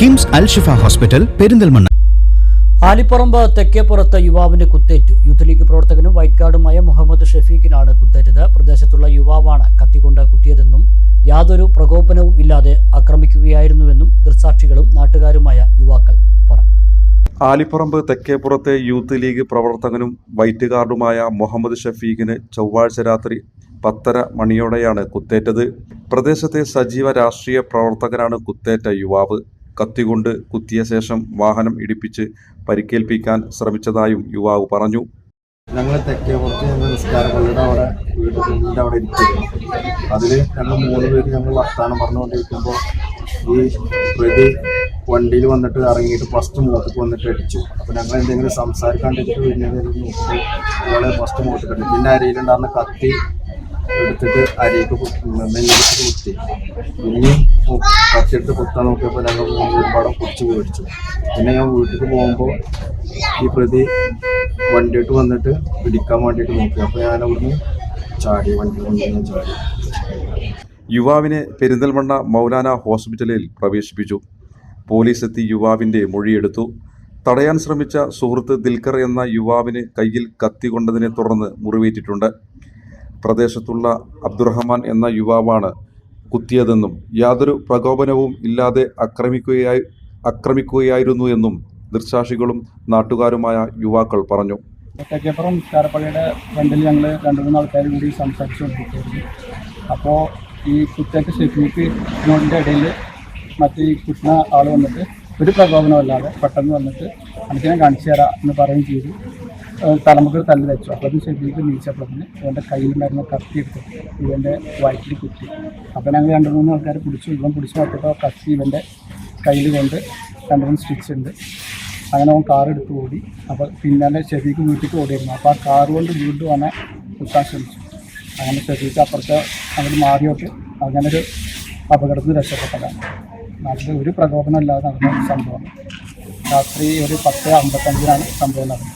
KIMS Alshifa hospital Perinthalmanna. Alipparamba തെക്കേപ്പുറത്ത് യുവാവിന് കുത്തേറ്റു. യൂത്ത് ലീഗ് പ്രവർത്തകനും വൈറ്റ് ഗാർഡുമായ മുഹമ്മദ് ഷെഫീഖിനാണ് കുത്തേറ്റത്. പ്രദേശത്തുള്ള യുവാവാണ് കത്തിക്കൊണ്ട് കുത്തിയതെന്നും യാതൊരു പ്രകോപനവും ഇല്ലാതെ ആക്രമിക്കുകയായിരുന്നുവെന്നും ദൃക്സാക്ഷികളും നാട്ടുകാരുമായ യുവാക്കൾ പറഞ്ഞു. ആലിപ്പറമ്പ് തെക്കേപ്പുറത്തെ യൂത്ത് ലീഗ് പ്രവർത്തകനും വൈറ്റ് ഗാർഡുമായ മുഹമ്മദ് ഷഫീഖിന് ചൊവ്വാഴ്ച രാത്രി പത്തര മണിയോടെയാണ് കുത്തേറ്റത്. പ്രദേശത്തെ സജീവ രാഷ്ട്രീയ പ്രവർത്തകനാണ് കുത്തേറ്റ യുവാവ്. കത്തികൊണ്ട് കുത്തിയ ശേഷം വാഹനം ഇടിപ്പിച്ച് പരിക്കേൽപ്പിക്കാൻ ശ്രമിച്ചതായും യുവാവ് പറഞ്ഞു. ഞങ്ങൾ തെക്കേപ്പുറത്ത് ഞങ്ങൾ നിസ്കാര പള്ളിയുടെ അവിടെ വീടിന്റെ അവിടെ ഇരിക്കുന്നു അതിൽ ഞങ്ങൾ മൂന്ന് പേര് ഞങ്ങൾ വർത്താനം പറഞ്ഞുകൊണ്ടിരിക്കുമ്പോൾ ഈ പ്രതി വണ്ടിയിൽ വന്നിട്ട് ഇറങ്ങിയിട്ട് ഫസ്റ്റ് മുഖത്തേക്ക് വന്നിട്ട് അടിച്ചു അപ്പോൾ ഞങ്ങൾ എന്തെങ്കിലും സംസാരിക്കാണ്ടിട്ട് പിന്നെ നോക്കി. ഇയാളെ ഫസ്റ്റ് മുഖത്തേക്ക് അടിച്ചു പിന്നെ അരിയിലുണ്ടാകുന്ന കത്തി എടുത്തിട്ട് അരിയൊക്കെ നെല്ലിട്ട് കുത്തി ഇനി കത്തിയെടുത്ത് കുത്താൻ നോക്കിയപ്പോൾ ഞങ്ങൾ ഒരുപാട് കുടിച്ച് മേടിച്ചു. പിന്നെ ഞാൻ വീട്ടിൽ പോകുമ്പോൾ ഈ പ്രതി വണ്ടിയിട്ട് വന്നിട്ട് പിടിക്കാൻ വേണ്ടിയിട്ട് നോക്കി. അപ്പോൾ ഞാൻ അവിടുന്ന് ചാടി വണ്ടി കൊണ്ടുവന്ന് ചാടി. യുവാവിനെ പെരിന്തൽമണ്ണ മൗലാന ഹോസ്പിറ്റലിൽ പ്രവേശിപ്പിച്ചു. പോലീസ് എത്തി യുവാവിന്റെ മൊഴിയെടുത്തു. തടയാൻ ശ്രമിച്ച സുഹൃത്ത് ദിൽക്കർ എന്ന യുവാവിന് കയ്യിൽ കത്തി കൊണ്ടതിനെ തുടർന്ന് മുറിവേറ്റിട്ടുണ്ട്. പ്രദേശത്തുള്ള അബ്ദുറഹ്മാൻ എന്ന യുവാവാണ് കുത്തിയതെന്നും യാതൊരു പ്രകോപനവും ഇല്ലാതെ ആക്രമിക്കുകയായി ആക്രമിക്കുകയായിരുന്നു എന്നും ദൃക്സാക്ഷികളും നാട്ടുകാരുമായ യുവാക്കൾ പറഞ്ഞു. തെക്കേപ്പുറം കാരപ്പള്ളിയുടെ ഫ്രണ്ടിൽ ഞങ്ങൾ രണ്ട് മൂന്ന് ആൾക്കാർ കൂടി സംസാരിച്ചു കൊണ്ടിരിക്കുകയായിരുന്നു. അപ്പോൾ ഈ കുത്തേറ്റ് ഷെഫീഖിനോടിന്റെ ഇടയിൽ മറ്റേ ഈ കുട്ടിന ആൾ വന്നിട്ട് ഒരു പ്രകോപനമല്ലാതെ പെട്ടെന്ന് വന്നിട്ട് എനിക്ക് ഞാൻ കാണിച്ചു തരാം എന്ന് പറയുകയും ചെയ്തു. തലമുക്ക് തല്ലി വെച്ചു. അപ്പോൾ അത് ഷെഫീഖ് നീച്ചപ്പോഴത്തിന് ഇവന്റെ കയ്യിലുണ്ടായിരുന്ന കത്തി എടുത്തിട്ട് ഇവന്റെ വയറ്റിൽ കുത്തി. അപ്പോൾ ഞങ്ങൾ രണ്ട് മൂന്ന് ആൾക്കാർ പിടിച്ചു ഇവൻ പിടിച്ചു നോക്കിയപ്പോൾ കത്തി ഇവന്റെ കയ്യിൽ കൊണ്ട് രണ്ട് മൂന്ന് സ്റ്റിച്ച് ഉണ്ട്. അങ്ങനെ അവൻ കാർ എടുത്ത് ഓടി. അപ്പോൾ പിന്നാലെ ഷെഫീക്ക് വീട്ടിലേക്ക് ഓടിയിരുന്നു. അപ്പോൾ ആ കാർ കൊണ്ട് വീണ്ടും അവനെ കുത്താൻ ശ്രമിച്ചു. അങ്ങനെ ഷെഫീക്ക് അപ്പുറത്തെ അങ്ങോട്ട് മാറിയോട്ട് അങ്ങനെ ഒരു അപകടത്തിൽ രക്ഷപ്പെട്ടതാണ്. നാട്ടിൽ ഒരു പ്രകോപനം ഇല്ലാതെ നടന്ന സംഭവമാണ് രാത്രി ഒരു പത്ത് അമ്പത്തഞ്ചിനാണ് സംഭവം നടന്നത്.